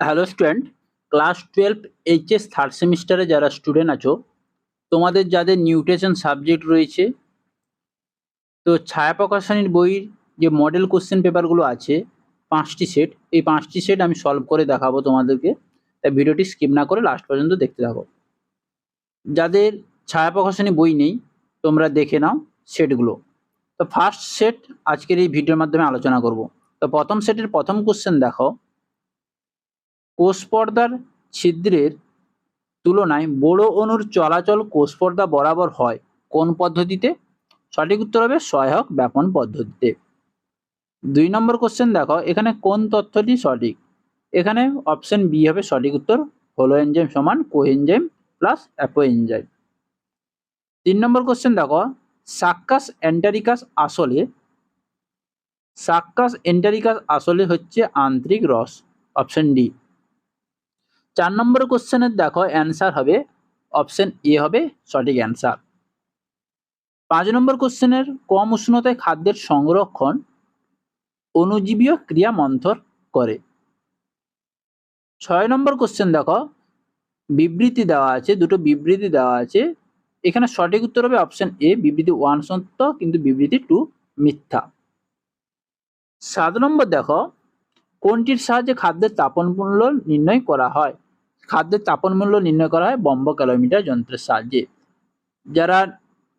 Hello student class twelve HS third সেমিস্টারে যারা student আছো, তোমাদের যাদের নিউট্রিশন সাবজেক্ট রয়েছে, তো ছায়া প্রকাশনীর বইয়ের যে মডেল কোশ্চেন পেপারগুলো আছে, পাঁচটি সেট এই পাঁচটি সেট আমি সলভ করে দেখাবো তোমাদেরকে। তাই ভিডিওটি স্কিপ না করে লাস্ট পর্যন্ত দেখতে থাকো। যাদের ছায়া প্রকাশনী বই নেই, তোমরা দেখে নাও সেটগুলো তো ফার্স্ট সেট আজকের এই ভিডিওর মাধ্যমে আলোচনা করব। তো প্রথম সেটের প্রথম কোশ্চেন দেখো কোষপর্দার ছিদ্রের তুলনায় বড় অণুর চলাচল কোষপর্দা বরাবর হয়। কোন পদ্ধতিতে? সঠিক উত্তর হবে সহায়ক ব্যাপন পদ্ধতিতে। দুই নম্বর কোশ্চেন দেখো, এখানে কোন তথ্যটি সঠিক? এখানে অপশন বি হবে সঠিক উত্তর হলো এনজাইম সমান কোএনজাইম প্লাস অ্যাপো এনজাইম তিন নম্বর কোশ্চেন দেখো সাক্কাস অ্যান্টারিকাস আসলে সাক্কাস এন্টারিকাস আসলে হচ্ছে আন্তরিক রস অপশন ডি চার নম্বর কোশ্চেনের দেখো অ্যান্সার হবে অপশন এ হবে, সঠিক অ্যান্সার পাঁচ নম্বর কোশ্চেনের কম উষ্ণতায় খাদ্যের সংরক্ষণ অনুজীবীয় ক্রিয়া মন্থর করে। ছয় নম্বর কোশ্চেন দেখো, বিবৃতি দেওয়া আছে, দুটো বিবৃতি দেওয়া আছে। এখানে সঠিক উত্তর হবে অপশন এ বিবৃতি ওয়ান সত্য, কিন্তু বিবৃতি টু মিথ্যা। সাত নম্বর দেখো, কোনটির সাহায্যে খাদ্যের তাপন মূল্য নির্ণয় করা হয়? খাদ্যের তাপন মূল্য নির্ণয় করা হয় বম্ব ক্যালোমিটার যন্ত্রের সাহায্যে। যারা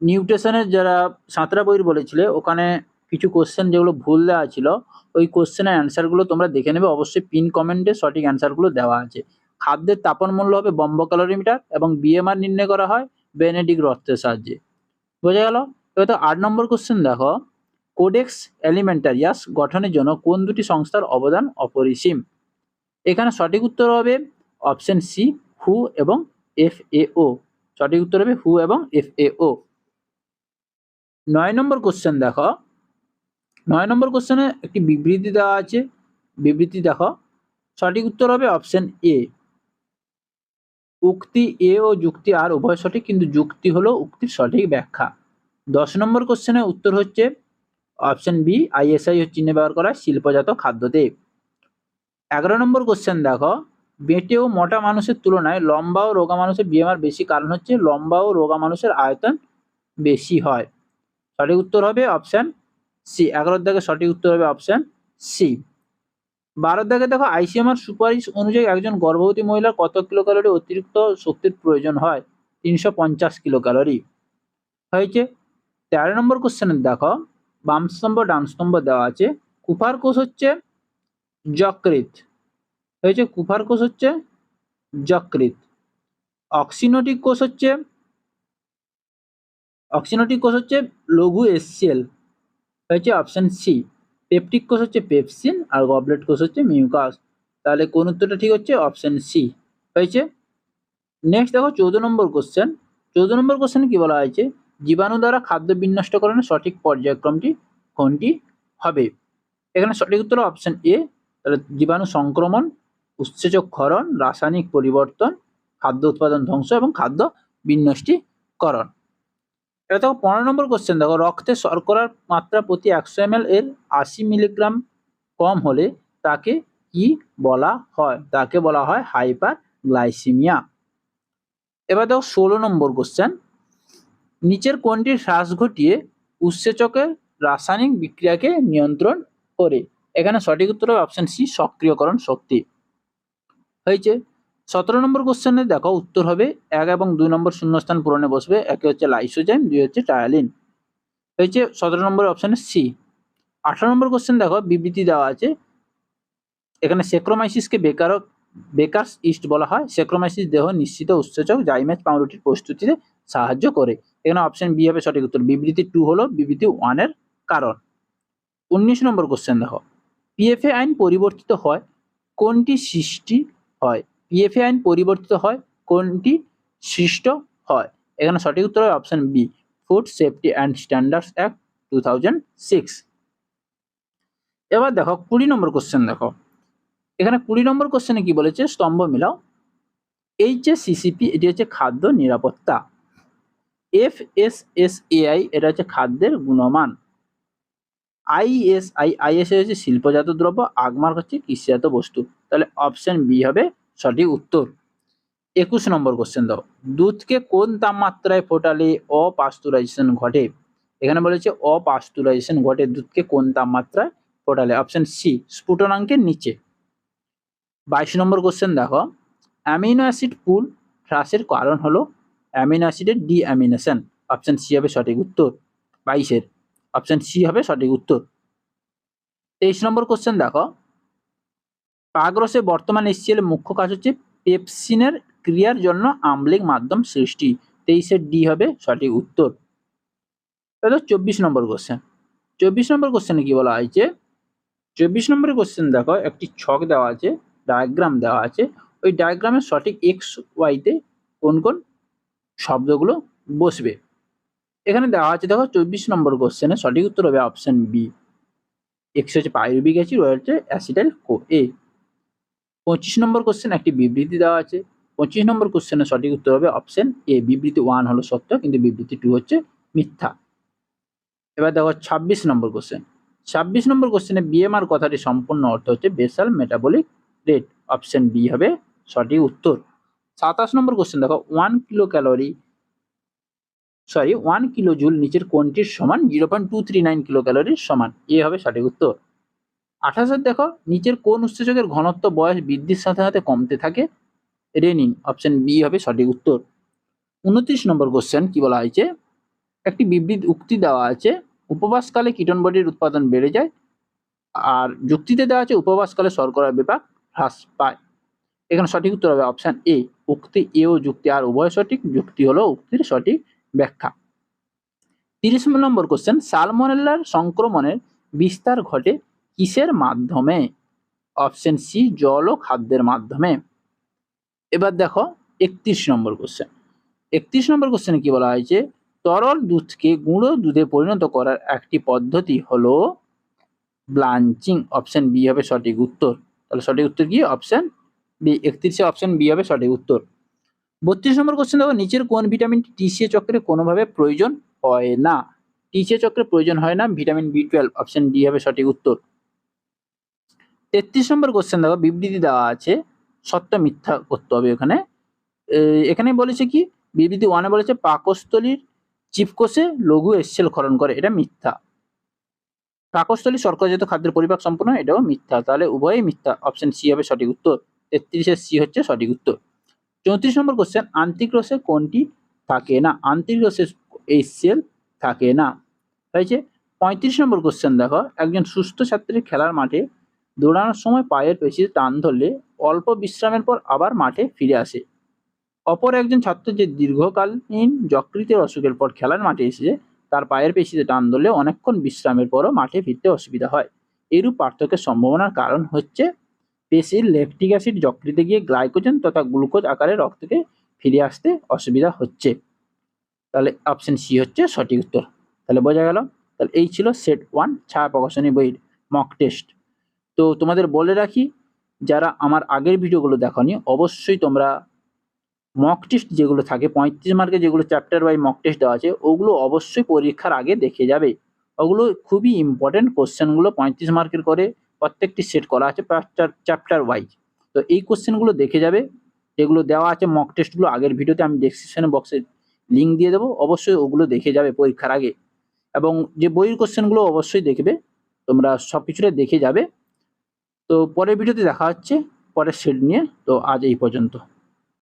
নিউট্রেশনের, যারা সাঁতরা বইয়ের বলেছিলে, ওখানে কিছু কোশ্চেন যেগুলো ভুল দেওয়া ছিল, ওই কোশ্চেনের অ্যান্সারগুলো তোমরা দেখে নেবে। অবশ্যই পিন কমেন্টে সঠিক অ্যান্সারগুলো দেওয়া আছে। খাদ্যের তাপন মূল্য হবে বম্ব ক্যালোরিমিটার এবং বিএমআর নির্ণয় করা হয় বেনেডিক রথের সাহায্যে। বোঝা গেল? এবার তো আট নম্বর কোশ্চেন দেখো। কোডেক্স এলিমেন্টারিয়াস গঠনের জন্য কোন দুটি সংস্থার অবদান অপরিসীম? এখানে সঠিক উত্তর হবে অপশন সি, হু এবং এফ এ ও। সঠিক উত্তর হবে হু এবং এফ এ ও। নয় নম্বর কোশ্চেন দেখো। নয় নম্বর কোশ্চেনে একটি বিবৃতি দেওয়া আছে। বিবৃতি দেখো। সঠিক উত্তর হবে অপশন এ। উক্তি এ ও যুক্তি আর উভয় সঠিক, কিন্তু যুক্তি হলো উক্তির সঠিক ব্যাখ্যা। দশ নম্বর কোশ্চেনের উত্তর হচ্ছে অপশন বি, আইএসআই চিহ্ন ব্যবহার করা শিল্পজাত খাদ্যতে এগারো নম্বর কোশ্চেন দেখো। বেটে ও মোটা মানুষের তুলনায় লম্বা ও রোগা মানুষের বিএমআর বেশি, কারণ হচ্ছে লম্বা ও রোগা মানুষের আয়তন বেশি হয়। সঠিক উত্তর হবে অপশান সি এগারোর দাগে সঠিক উত্তর হবে অপশান সি বারোর দাগে দেখো, আইসিএমআর সুপারিশ অনুযায়ী একজন গর্ভবতী মহিলার কত কিলো ক্যালোরি অতিরিক্ত শক্তির প্রয়োজন হয়? তিনশো পঞ্চাশ কিলো ক্যালোরি হয়েছে, তেরো নম্বর কোশ্চেনের দেখো, বাম স্তম্ভ, ডান স্তম্ভ দেওয়া আছে। কুফার কোষ হচ্ছে যকৃত হয়েছে কুফার কোষ হচ্ছে যকৃত অক্সিনোটিক কোষ হচ্ছে, অক্সিনোটিক কোষ হচ্ছে লঘু এসসিএল হয়েছে অপশন সি। পেপটিক কোষ হচ্ছে পেপসিন আর গবলেট কোষ হচ্ছে মিউকাস। তাহলে কোন উত্তরটা ঠিক হচ্ছে? Option C. হয়েছে নেক্সট দেখো চৌদ্দ নম্বর কোশ্চেন। চৌদ্দ নম্বর কোশ্চেনে কি বলা হয়েছে? জীবাণু দ্বারা খাদ্য বিনষ্টকরণের সঠিক পর্যায়ক্রমটি কোনটি হবে? এখানে সঠিক উত্তর অপশন এ। তাহলে জীবাণু সংক্রমণ উৎসেচক ক্ষরণ রাসায়নিক পরিবর্তন, খাদ্য উৎপাদন ধ্বংস এবং খাদ্য বিন্যষ্টিকরণ। এটা দেখো পনেরো নম্বর কোশ্চেন দেখো রক্তে শর্করার মাত্রা প্রতি একশো এম এর আশি মিলিগ্রাম কম হলে তাকে কি বলা হয়? তাকে বলা হয় হাইপার গ্লাইসিমিয়া এবার দেখো ষোলো নম্বর কোশ্চেন নিচের কোনটির হ্রাস ঘটিয়ে উৎসেচকের রাসায়নিক বিক্রিয়াকে নিয়ন্ত্রণ করে? এখানে সঠিক উত্তর হবে অপশন সি সক্রিয়করণ শক্তি। হয়েছে সতেরো নম্বর কোশ্চেনে দেখো উত্তর হবে এক এবং দুই নম্বর শূন্যস্থান পূরণে বসবে, একে হচ্ছে লাইসোজাইম, দুই হচ্ছে টায়ালিন। হয়েছে সতেরো নম্বর অপশানে সি আঠারো নম্বর কোশ্চেন দেখো, বিবৃতি দেওয়া আছে। এখানে সেক্রোমাইসিসকে বেকার বেকার্স ইস্ট বলা হয়। সেক্রোমাইসিস দেহ নিশ্চিত উৎসেচক জাইমেজ পাউরুটির প্রস্তুতিতে সাহায্য করে। এখানে অপশন বি হবে সঠিক উত্তর। বিবৃতি টু হলো, বিবৃতি ওয়ানের কারণ। উনিশ নম্বর কোশ্চেন দেখো পিএফএ আইন পরিবর্তিত হয় কোনটি সৃষ্টি হয়। পিএফএ আইন পরিবর্তিত হয়, কোনটি? সৃষ্ট হয়। এখানে সঠিক উত্তর হবে option B food safety and standards act two thousand six এবার দেখো, কুড়ি নম্বর কোশ্চেন দেখো। এখানে কুড়ি নম্বর কোশ্চেনে কি বলেছে? স্তম্ভ মিলাও। এই যে সিসিপি এটি হচ্ছে খাদ্য নিরাপত্তা। এফ এস এস এআই এটা হচ্ছে খাদ্যের গুণমান। আইএসআই আইএসআই হচ্ছে শিল্পজাত দ্রব্য আগমার্ক হচ্ছে কৃষিজাত বস্তু। তাহলে অপশন বি হবে সঠিক উত্তর। একুশ নম্বর কোশ্চেন দাও দুধকে কোন তাপমাত্রায় ফোটালে অপাস্তুরাইজেশন ঘটে? এখানে বলেছে অপাস্তুরাইজেশন ঘটে দুধকে কোন তাপমাত্রায় ফোটালে? অপশন সি স্ফুটনাঙ্কের নিচে। বাইশ নম্বর কোশ্চেন দেখো। অ্যামিনো অ্যাসিড পুল হ্রাসের কারণ হলো অ্যামিনো অ্যাসিডের ডিঅ্যামিনেশন। অপশন সি হবে সঠিক উত্তর। বাইশের। অপশন সি হবে সঠিক উত্তর। তেইশ নম্বর কোশ্চেন দেখো। পাগরসে বর্তমান এসিএল মুখ্য কাজ হচ্ছে পেপসিনের ক্রিয়ার জন্য আম্লিক মাধ্যম সৃষ্টি। তেইশের ডি হবে সঠিক উত্তর। তাহলে চব্বিশ নম্বর কোশ্চেন চব্বিশ নম্বর কোশ্চেনে কি বলা হয়েছে? চব্বিশ নম্বরের কোশ্চেন দেখো, একটি ছক দেওয়া আছে ডায়াগ্রাম দেওয়া আছে। ওই ডায়াগ্রামের সঠিক এক্স ওয়াইতে কোন কোন শব্দগুলো বসবে। এখানে দেওয়া আছে, দেখো, চব্বিশ নম্বর কোশ্চেনে সঠিক উত্তর হবে অপশন বি এক্স হচ্ছে পাইরুবিক অ্যাসিড ওয়াই হচ্ছে অ্যাসিডাইল কো এ পঁচিশ নম্বর কোশ্চেন একটি বিবৃতি দেওয়া আছে। পঁচিশ নম্বর কোশ্চেনের সঠিক উত্তর হবে অপশন এ বিবৃতি ওয়ান হলো সত্য, কিন্তু বিবৃতি টু হচ্ছে মিথ্যা। এবার দেখো ছাব্বিশ নম্বর কোশ্চেন ছাব্বিশ নম্বর কোশ্চেনে বিএমআর কথাটি সম্পূর্ণ অর্থ হচ্ছে basal metabolic rate option B হবে সঠিক উত্তর। সাতাশ নম্বর কোশ্চেন দেখো one kilo calorie sorry one kilo joule নিচের কোনটির সমান? Zero point two three nine kilo ক্যালোরির সমান। এ হবে সঠিক উত্তর। আঠাশের দেখো, নিচের কোন উৎসেচকের ঘনত্ব বয়স বৃদ্ধির সাথে সাথে কমতে থাকে? রেনিন অপশন বি হবে সঠিক উত্তর। উনত্রিশ নম্বর কোশ্চেন কি বলা হয়েছে? একটি বিবৃত, উক্তি দেওয়া আছে, উপবাসকালে কীটন বডির উৎপাদন বেড়ে যায়, আর যুক্তিতে দেওয়া আছে, উপবাসকালে শর্করার বিপাক হ্রাস পায়। এখানে সঠিক উত্তর হবে অপশন এ উক্তি এ ও যুক্তি আর উভয় সঠিক, যুক্তি হলো উক্তির সঠিক ব্যাখ্যা। তিরিশ নম্বর কোশ্চেন সালমোনেল্লার সংক্রমণের বিস্তার ঘটে কিসের মাধ্যমে? অপশন সি জল ও খাদ্যের মাধ্যমে। এবার দেখো, একত্রিশ নম্বর কোশ্চেন একত্রিশ নম্বর কোশ্চেনে কি বলা হয়েছে? তরল দুধকে গুঁড়ো দুধে পরিণত করার একটি পদ্ধতি হলো ব্লাঞ্চিং অপশন বি হবে সঠিক উত্তর। তাহলে সঠিক উত্তর কি? অপশন বি একত্রিশে অপশন বি হবে সঠিক উত্তর। বত্রিশ নম্বর কোশ্চেন দেখো, নিচের কোন ভিটামিনটি টিসিএ চক্রে কোনোভাবে প্রয়োজন হয় না? টিসিএ চক্রে প্রয়োজন হয় না vitamin B twelve option D হবে সঠিক উত্তর। তেত্রিশ নম্বর কোশ্চেন দেখো, বিবৃতি দেওয়া আছে, সত্য মিথ্যা করতে হবে এখানে। এখানে বলেছে কি? বিবৃতি ওয়ানে বলেছে, পাকস্থলীর চিপকোষে লঘু এসছেল খরণ করে, এটা মিথ্যা। পাকস্থলী শর্করাজাত খাদ্যের পরিপাক সম্পূর্ণ এটাও মিথ্যা। তাহলে উভয়ই মিথ্যা। অপশন সি হবে সঠিক উত্তর। তেত্রিশের সি হচ্ছে সঠিক উত্তর। চৌত্রিশ নম্বর কোশ্চেন আন্তিক রসে কোনটি থাকে না? আন্তিক রসে এই সেল থাকে না। হয়েছে? পঁয়ত্রিশ নম্বর কোশ্চেন দেখো, একজন সুস্থ ছাত্রীর খেলার মাঠে দৌড়ানোর সময় পায়ের পেশি টান ধরলে অল্প বিশ্রামের পর আবার মাঠে ফিরে আসে। অপর একজন ছাত্র যে দীর্ঘকালীন যকৃতের অসুখের পর খেলার মাঠে এসেছে, তার পায়ের পেশিতে টান ধরলে অনেকক্ষণ বিশ্রামের পরও মাঠে ফিরতে অসুবিধা হয়। এরূপ পার্থক্যের সম্ভাবনার কারণ হচ্ছে পেশির ল্যাকটিক অ্যাসিড যকৃতে গিয়ে গ্লাইকোজেন তথা গ্লুকোজ আকারে রক্তকে ফিরে আসতে অসুবিধা হচ্ছে। তাহলে অপশন সি হচ্ছে সঠিক উত্তর। তাহলে বোঝা গেল? তাহলে এই ছিল সেট ওয়ান ছায়া প্রকাশনী বইয়ের মক টেস্ট। তো তোমাদের বলে রাখি, যারা আমার আগের ভিডিওগুলো দেখনি, অবশ্যই তোমরা মক টেস্ট যেগুলো থাকে, পঁয়ত্রিশ মার্কে যেগুলো চ্যাপ্টার ওয়াই মক টেস্ট দেওয়া আছে, ওগুলো অবশ্যই পরীক্ষার আগে দেখে যাবে। ওগুলো খুবই ইম্পর্টেন্ট কোশ্চেনগুলো পঁয়ত্রিশ মার্কের করে প্রত্যেকটি সেট করা আছে চ্যাপ্টার ওয়াইজ তো এই কোশ্চেনগুলো দেখে যাবে, যেগুলো দেওয়া আছে মক টেস্টগুলো আগের ভিডিওতে আমি ডেসক্রিপশনে বক্সে লিঙ্ক দিয়ে দেবো, অবশ্যই ওগুলো দেখে যাবে পরীক্ষার আগে। এবং যে বইয়ের কোশ্চেনগুলো অবশ্যই দেখবে, তোমরা সব কিছুটা দেখে যাবে। তো পরের ভিডিওতে দেখা হচ্ছে পরের সেট নিয়ে। তো আজ এই পর্যন্ত।